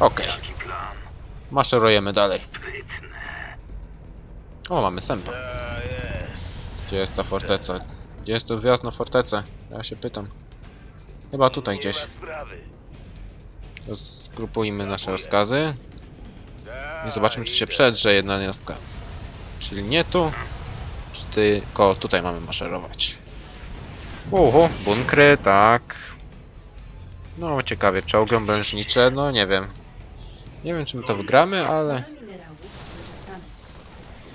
Okej. Maszerujemy dalej. O, mamy sępa. Gdzie jest ta forteca? Gdzie jest tu wjazd na fortecę? Ja się pytam. Chyba tutaj gdzieś. To Zgrupujmy nasze rozkazy. I zobaczmy, czy się przedrze jedna jednostka. Czyli nie tu, tylko tutaj mamy maszerować. Uhu, bunkry, tak. No, ciekawie, czołgi obrężnicze, no nie wiem. Nie wiem, czy my to wygramy, ale.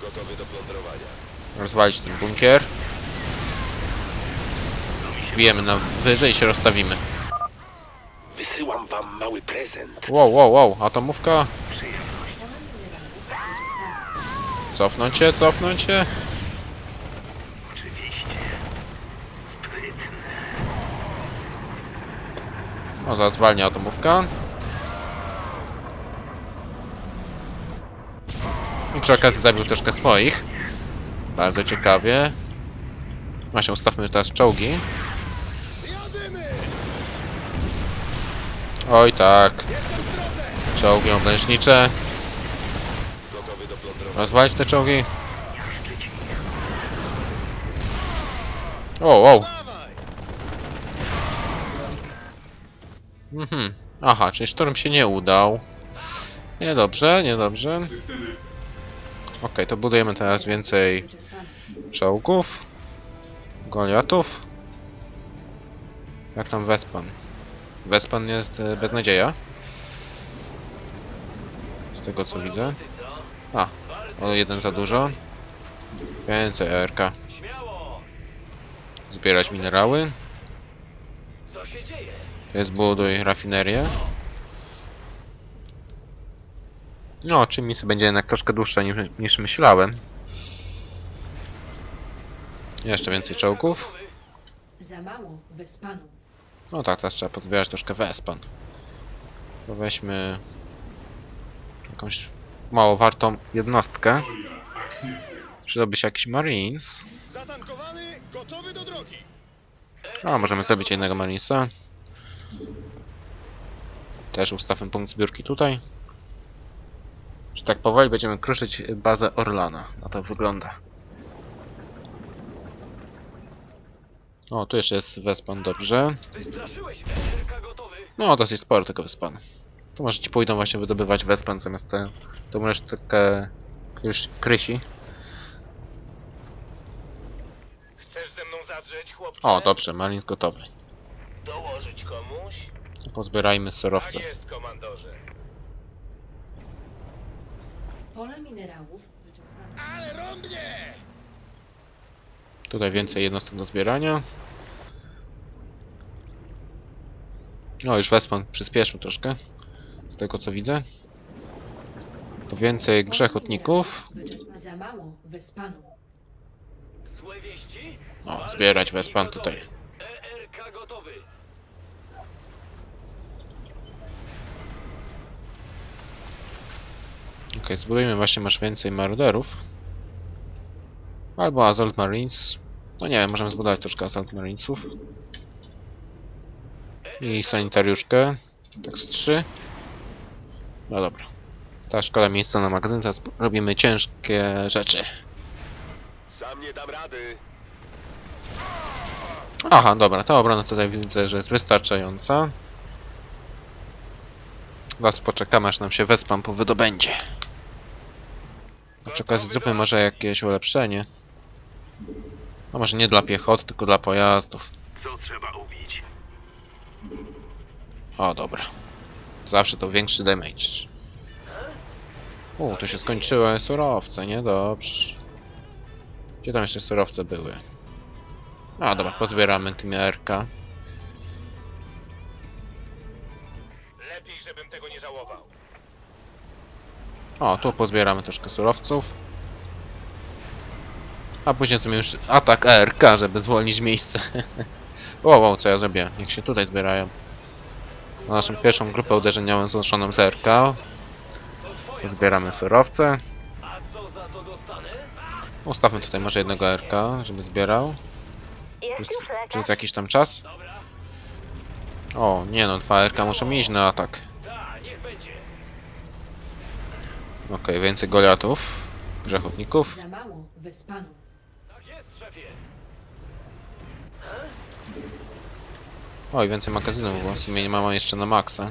Gotowy do plądrowania. rozwalić ten bunkier. Bijemy na wyżej i się rozstawimy. Wysyłam wam mały prezent. Wow, wow, wow, atomówka. Cofnąć się, cofnąć się. O, zaraz zwalnia atomówka. I przy okazji zabił troszkę swoich. Bardzo ciekawie. Właśnie ustawmy teraz czołgi. Oj tak. Czołgi plądrowania. Rozwalić te czołgi. O, wow. Mhm. Aha, czyli sztorm się nie udał. Niedobrze, niedobrze. Okej, to budujemy teraz więcej czołgów. Goliatów. Jak tam Wespan? Wespan jest e, beznadzieja. Z tego co widzę. A, o jeden za dużo. Więcej RK. Zbierać minerały. Jest buduj rafinerię. No, czy misja będzie jednak troszkę dłuższa niż, niż myślałem. Jeszcze więcej czołgów. Za mało wyspanu. No tak, teraz trzeba pozbierać troszkę wespan. To weźmy jakąś mało wartą jednostkę. Przydałby się jakiś marines. Zatankowany, gotowy do drogi. A, możemy zrobić jednego marinesa. Też ustawmy punkt zbiórki tutaj. Że tak powoli będziemy kruszyć bazę Orlana. Na to wygląda. O, tu jeszcze jest Wespan, dobrze. No, dosyć sporo tego Wespan. To może ci pójdą właśnie wydobywać Wespan zamiast te, tą resztkę kryś, krysi. Chcesz ze mną zadrzeć, chłopcze? O, dobrze, Marines gotowy. Dołożyć komuś? Pozbierajmy Tak surowce. jest, komandorze. Pole minerałów wyczerpane. Ale rąbnie! Tutaj więcej jednostek do zbierania. No, już Wespan przyspieszył troszkę. Z tego co widzę. To więcej Pole grzechotników. minerałów wyczerpane. Za mało wyspanu. Złe wieści? O, zbierać Wespan tutaj. ERK gotowy. Ok, zbudujmy właśnie masz więcej maruderów. Albo Assault Marines. No nie wiem, możemy zbudować troszkę Assault Marinesów. I sanitariuszkę. Tak z trzy. No dobra. Ta szkoda miejsca na magazyn, teraz robimy ciężkie rzeczy. Sam nie dam rady. Aha, dobra, ta obrona tutaj widzę, że jest wystarczająca. Teraz poczekamy, aż nam się Wespan powydobędzie. A przy okazji zróbmy może jakieś ulepszenie. A może nie dla piechot, tylko dla pojazdów. Co trzeba ubić? O, dobra. Zawsze to większy damage. U, tu się skończyły surowce, niedobrze. Gdzie tam jeszcze surowce były? A, dobra, pozbieramy tym RK. Lepiej, żebym tego nie żałował. O, tu pozbieramy troszkę surowców. A później sobie już atak ARK, żeby zwolnić miejsce. o, wow, co ja zrobię? Niech się tutaj zbierają. Na naszą pierwszą grupę uderzeniową złączoną z ARK. Zbieramy surowce. Ustawmy tutaj może jednego ARK, żeby zbierał. Jest, jest jakiś tam czas? O, nie no, dwa ARK muszą iść na atak. Okej, więcej goliatów. Grzechotników. Za mało wyspanu. Tak jest, szefie. Oj, więcej magazynów, bo w sumie nie mam jeszcze na maksa.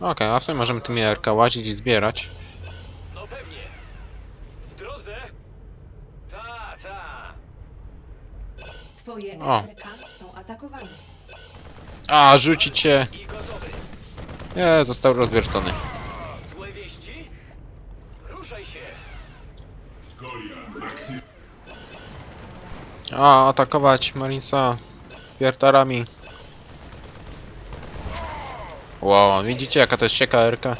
Okej, a w sumie możemy tymi RK łazić i zbierać. No pewnie. W drodze? Ta, ta. Twoje O. ERK są atakowane. A, rzucić się! I gotowy. Nie, został rozwiercony. Złe wieści? Ruszaj się. A, atakować Marinsa wiertarami. Wow, widzicie jaka to jest cieka RK?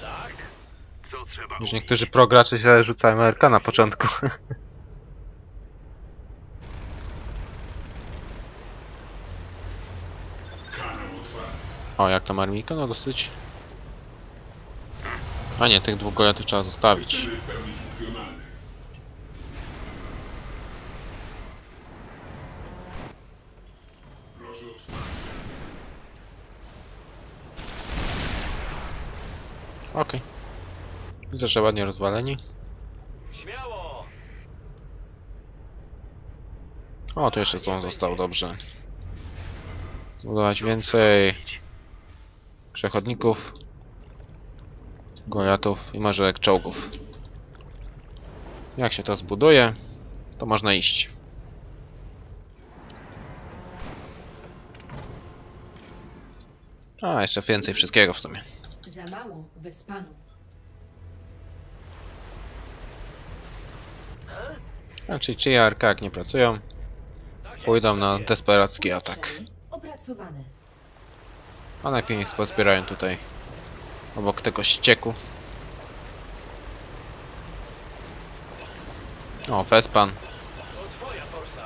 Co trzeba Już niektórzy progracze się rzucają RK na początku. O, jak tam armijka? No dosyć. A nie, tych dwóch goliatów trzeba zostawić. Okej. Widzę, że ładnie rozwaleni. Śmiało. O, tu jeszcze złą został, dobrze. Zbudować więcej przechodników, goliatów i może czołgów. Jak się to zbuduje, to można iść. A, jeszcze więcej wszystkiego w sumie. Za mało wyspanu. A, czyli czy ARK jak nie pracują, pójdą na desperacki atak. Opracowane. A najpierw niech pozbierają tutaj obok tego ścieku. O, Vespan. To twoja forsa.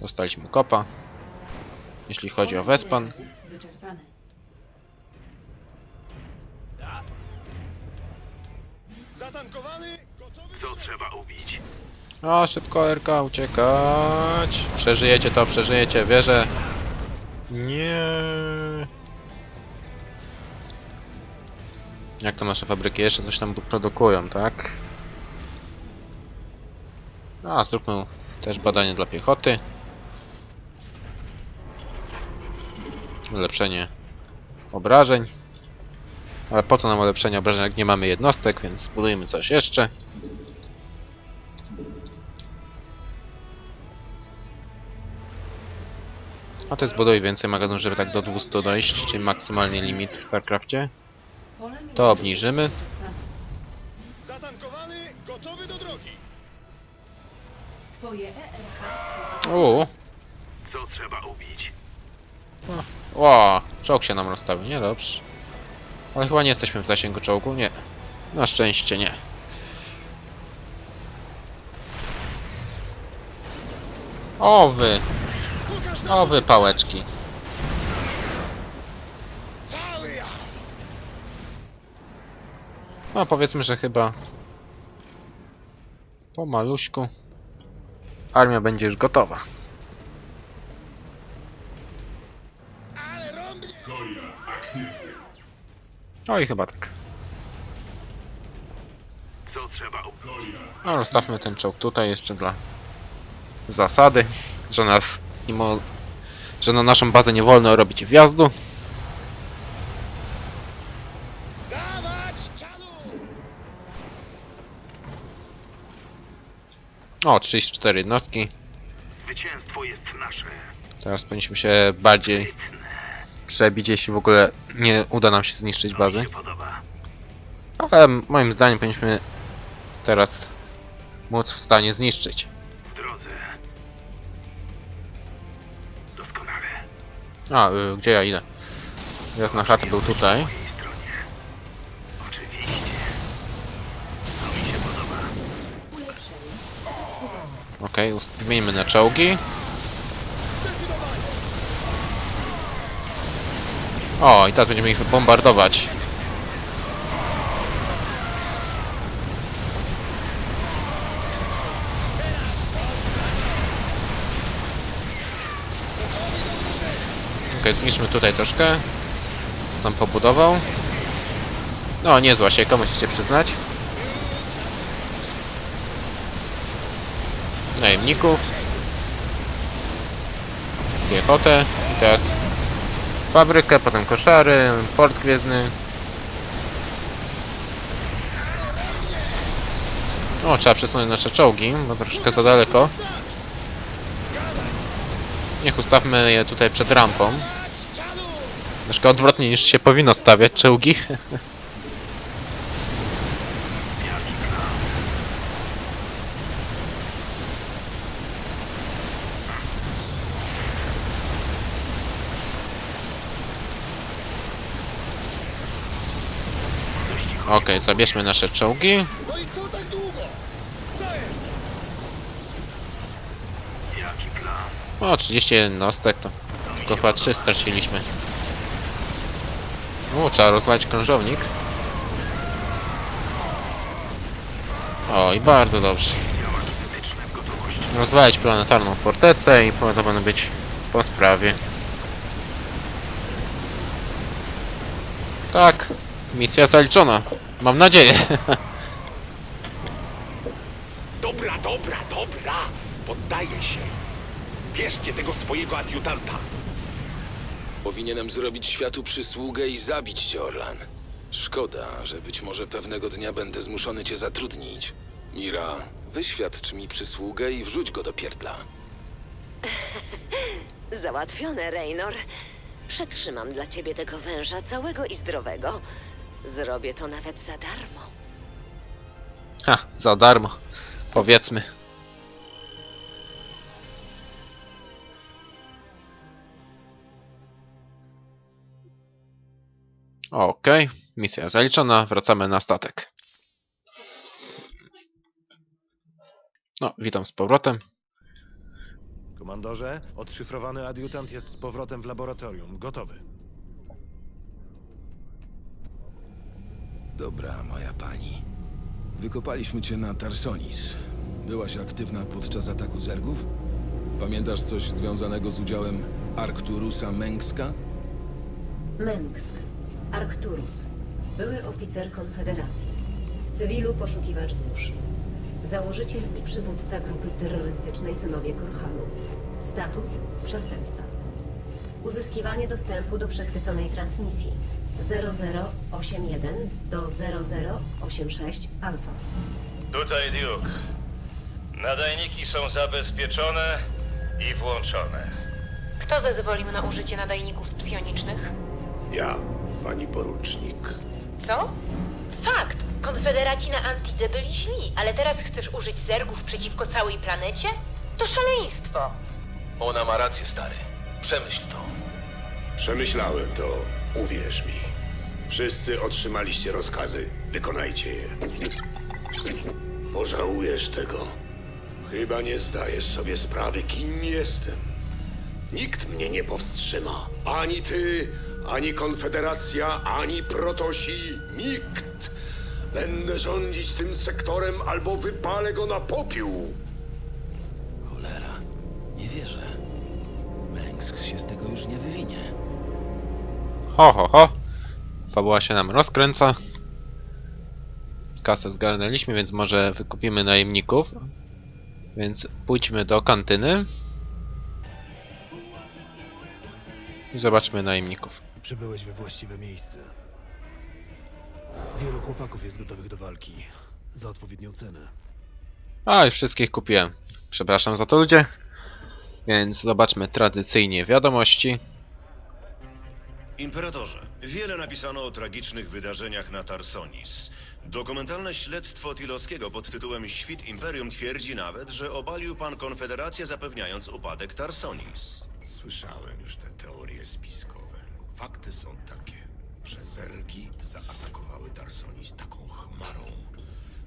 Dostaliśmy kopa. Jeśli chodzi o gotowy Co trzeba ubić? O, szybko RK, uciekać. Przeżyjecie to, przeżyjecie, wierzę. Nie. Jak to nasze fabryki jeszcze coś tam produkują, tak? A, zróbmy też badanie dla piechoty. Ulepszenie obrażeń. Ale po co nam ulepszenie obrażeń, jak nie mamy jednostek, więc budujmy coś jeszcze. A to zbuduj więcej magazynów, żeby tak do 200 dojść, czyli maksymalnie limit w StarCraftie. To obniżymy. Zatankowany, gotowy do drogi. Twoje ERK. Uuu, Co trzeba ubić? ła, czołg się nam rozstawił, nie dobrze. Ale chyba nie jesteśmy w zasięgu czołgu, nie. Na szczęście nie. O wy, o wy pałeczki. No powiedzmy, że chyba po maluśku armia będzie już gotowa. Rąbnie. No i chyba tak. No rozstawmy ten czołg tutaj jeszcze dla zasady, że nas mimo, że na naszą bazę nie wolno robić wjazdu. O, 34 jednostki. Zwycięstwo jest nasze. Teraz powinniśmy się bardziej przebić, jeśli w ogóle nie uda nam się zniszczyć bazy. Ale moim zdaniem powinniśmy teraz móc w stanie zniszczyć. A, y, gdzie ja idę? Jasna chata był tutaj. Okej, okay, zmieńmy na czołgi. O, i teraz będziemy ich bombardować. Okej, zniszczmy tutaj troszkę. Co tam pobudował? No, niezła sieka, musicie przyznać. Najemników. Piechotę. I teraz fabrykę, potem koszary, port gwiezdny. O, trzeba przesunąć nasze czołgi, bo troszkę za daleko. Niech ustawmy je tutaj przed rampą. Troszkę odwrotnie niż się powinno stawiać czołgi. Okej, zabierzmy nasze czołgi. O, 30 jednostek to tylko chyba 3 straciliśmy. O, trzeba rozwalić krążownik. O, i bardzo dobrze. Rozwalić planetarną fortecę i powinno być po sprawie. Tak, misja zaliczona. Mam nadzieję. Dobra, dobra, dobra! Poddaję się. Bierzcie tego swojego adiutanta. Powinienem zrobić światu przysługę i zabić cię, Orlan. Szkoda, że być może pewnego dnia będę zmuszony cię zatrudnić. Mira, wyświadcz mi przysługę i wrzuć go do pierdla. Załatwione, Raynor. Przetrzymam dla ciebie tego węża całego i zdrowego. Zrobię to nawet za darmo. Ha, za darmo. Powiedzmy. Okej, misja zaliczona, wracamy na statek. No, witam z powrotem. Komandorze, odszyfrowany adiutant jest z powrotem w laboratorium. Gotowy. Dobra, moja pani. Wykopaliśmy cię na Tarsonis. Byłaś aktywna podczas ataku zergów? Pamiętasz coś związanego z udziałem Arcturusa Mengska? Mengsk. Arcturus. Były oficer Konfederacji. W cywilu poszukiwacz złóż. Założyciel i przywódca grupy terrorystycznej Synowie Korhalu. Status przestępca. Uzyskiwanie dostępu do przechwyconej transmisji 0081 do 0086 Alfa. Tutaj Duke. Nadajniki są zabezpieczone i włączone. Kto zezwolił na użycie nadajników psionicznych? Ja, pani porucznik. Co? Fakt! Konfederaci na Antidze byli źli, ale teraz chcesz użyć zergów przeciwko całej planecie? To szaleństwo! Ona ma rację, stary. Przemyśl to. Przemyślałem to, uwierz mi. Wszyscy otrzymaliście rozkazy. Wykonajcie je. Pożałujesz tego. Chyba nie zdajesz sobie sprawy, kim jestem. Nikt mnie nie powstrzyma. Ani ty, ani Konfederacja, ani Protosi. Nikt. Będę rządzić tym sektorem albo wypalę go na popiół. Cholera, nie wierzę. Mengsk się z tego już nie wywinie. Ho, ho, ho. Fabuła się nam rozkręca. Kasę zgarnęliśmy, więc może wykupimy najemników. Więc pójdźmy do kantyny. I zobaczmy najemników. Przybyłeś we właściwe miejsce. Wielu chłopaków jest gotowych do walki. Za odpowiednią cenę. A, już wszystkich kupiłem. Przepraszam za to ludzie. Więc zobaczmy tradycyjnie wiadomości. Imperatorze, wiele napisano o tragicznych wydarzeniach na Tarsonis. Dokumentalne śledztwo Tilowskiego pod tytułem Świt Imperium twierdzi nawet, że obalił pan Konfederację zapewniając upadek Tarsonis. Słyszałem już te teorie spiskowe. Fakty są takie, że zergi zaatakowały Tarsonis taką chmarą,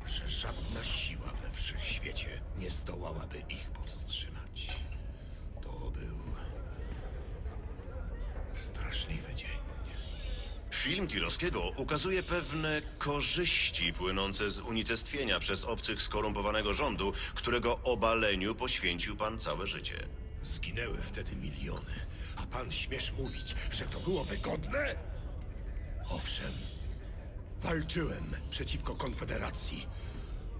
że żadna siła we wszechświecie nie zdołałaby ich powstrzymać. To był straszliwy dzień. Film Tilowskiego ukazuje pewne korzyści płynące z unicestwienia przez obcych skorumpowanego rządu, którego obaleniu poświęcił pan całe życie. Zginęły wtedy miliony, a pan śmiesz mówić, że to było wygodne? Owszem, walczyłem przeciwko Konfederacji,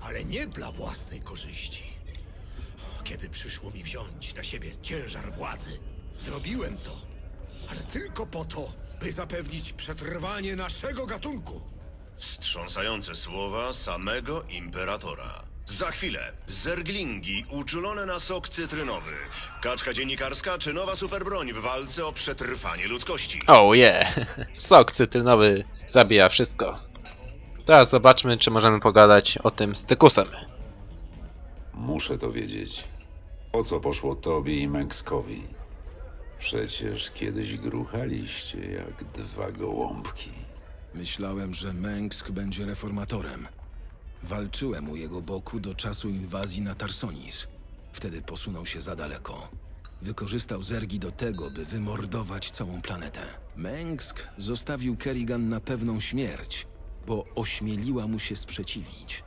ale nie dla własnej korzyści. Kiedy przyszło mi wziąć na siebie ciężar władzy, zrobiłem to, ale tylko po to, by zapewnić przetrwanie naszego gatunku. Wstrząsające słowa samego imperatora. Za chwilę zerglingi uczulone na sok cytrynowy, kaczka dziennikarska czy nowa superbroń w walce o przetrwanie ludzkości. Oh yeah! Sok cytrynowy zabija wszystko. Teraz zobaczmy, czy możemy pogadać o tym z Tykusem. Muszę to wiedzieć. O co poszło tobie i Mengskowi? Przecież kiedyś gruchaliście jak dwa gołąbki. Myślałem, że Mengsk będzie reformatorem. Walczyłem u jego boku do czasu inwazji na Tarsonis. Wtedy posunął się za daleko. Wykorzystał zergi do tego, by wymordować całą planetę. Mengsk zostawił Kerrigan na pewną śmierć, bo ośmieliła mu się sprzeciwić.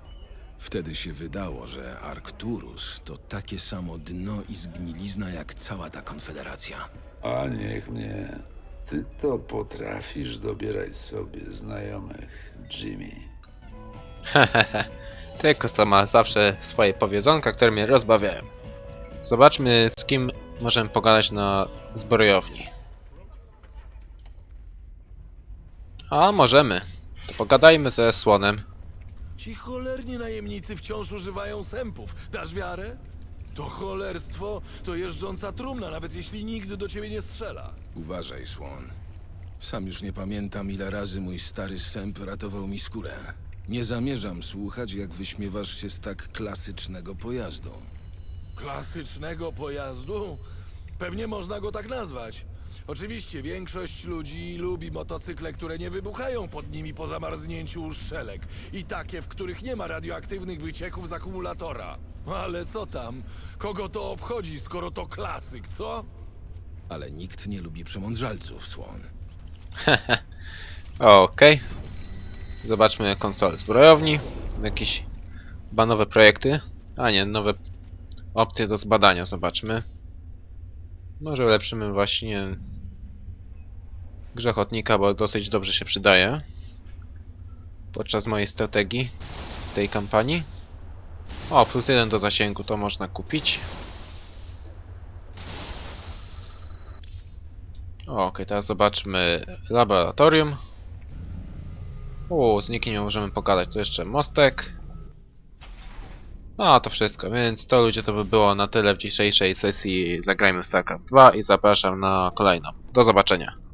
Wtedy się wydało, że Arcturus to takie samo dno i zgnilizna jak cała ta konfederacja. A niech mnie. Ty to potrafisz dobierać sobie znajomych, Jimmy. Tykus to ma zawsze swoje powiedzonka, które mnie rozbawiają. Zobaczmy, z kim możemy pogadać na zbrojowni. A, możemy. To pogadajmy ze Słonem. Ci cholerni najemnicy wciąż używają sępów. Dasz wiarę? To cholerstwo to jeżdżąca trumna, nawet jeśli nigdy do ciebie nie strzela. Uważaj, Słon. Sam już nie pamiętam, ile razy mój stary sęp ratował mi skórę. Nie zamierzam słuchać, jak wyśmiewasz się z tak klasycznego pojazdu. Klasycznego pojazdu? Pewnie można go tak nazwać. Oczywiście większość ludzi lubi motocykle, które nie wybuchają pod nimi po zamarznięciu uszczelek i takie, w których nie ma radioaktywnych wycieków z akumulatora. Ale co tam? Kogo to obchodzi, skoro to klasyk, co? Ale nikt nie lubi przemądrzalców, Słon. Okej. Zobaczmy konsolę zbrojowni. Jakieś chyba nowe projekty. A nie, nowe opcje do zbadania. Zobaczmy. Może ulepszymy właśnie grzechotnika, bo dosyć dobrze się przydaje podczas mojej strategii tej kampanii. O, plus jeden do zasięgu, to można kupić. O, Okej, teraz zobaczmy laboratorium. O, z nikim nie możemy pogadać. Tu jeszcze mostek. No, to wszystko, więc to ludzie to by było na tyle w dzisiejszej sesji Zagrajmy w StarCraft 2 i zapraszam na kolejną. Do zobaczenia.